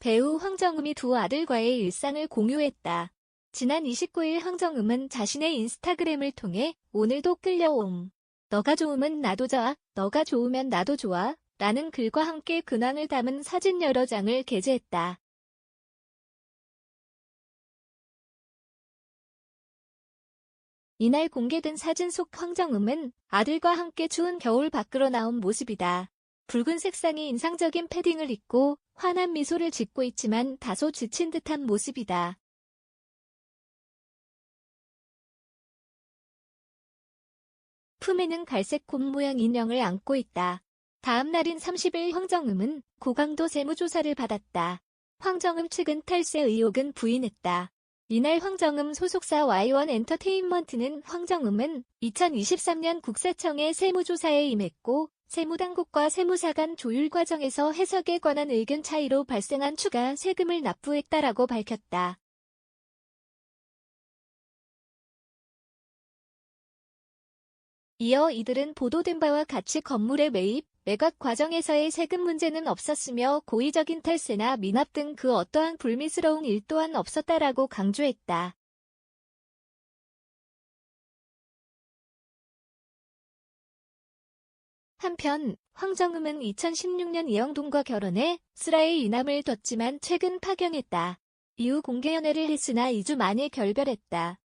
배우 황정음이 두 아들과의 일상을 공유했다. 지난 29일 황정음은 자신의 인스타그램을 통해 오늘도 끌려옴. 너가 좋으면 나도 좋아, 너가 좋으면 나도 좋아 라는 글과 함께 근황을 담은 사진 여러 장을 게재했다. 이날 공개된 사진 속 황정음은 아들과 함께 추운 겨울 밖으로 나온 모습이다. 붉은 색상의 인상적인 패딩을 입고 환한 미소를 짓고 있지만 다소 지친 듯한 모습이다. 품에는 갈색 곰 모양 인형을 안고 있다. 다음 날인 30일 황정음은 고강도 세무조사를 받았다. 황정음 측은 탈세 의혹은 부인했다. 이날 황정음 소속사 Y1 엔터테인먼트는 황정음은 2023년 국세청의 세무조사에 임했고 세무당국과 세무사 간 조율 과정에서 해석에 관한 의견 차이로 발생한 추가 세금을 납부했다라고 밝혔다. 이어 이들은 보도된 바와 같이 건물의 매입, 매각 과정에서의 세금 문제는 없었으며 고의적인 탈세나 미납 등 그 어떠한 불미스러운 일 또한 없었다라고 강조했다. 한편 황정음은 2016년 이영동과 결혼해 슬아의 이남을 뒀지만 최근 파경했다. 이후 공개 연애를 했으나 2주 만에 결별했다.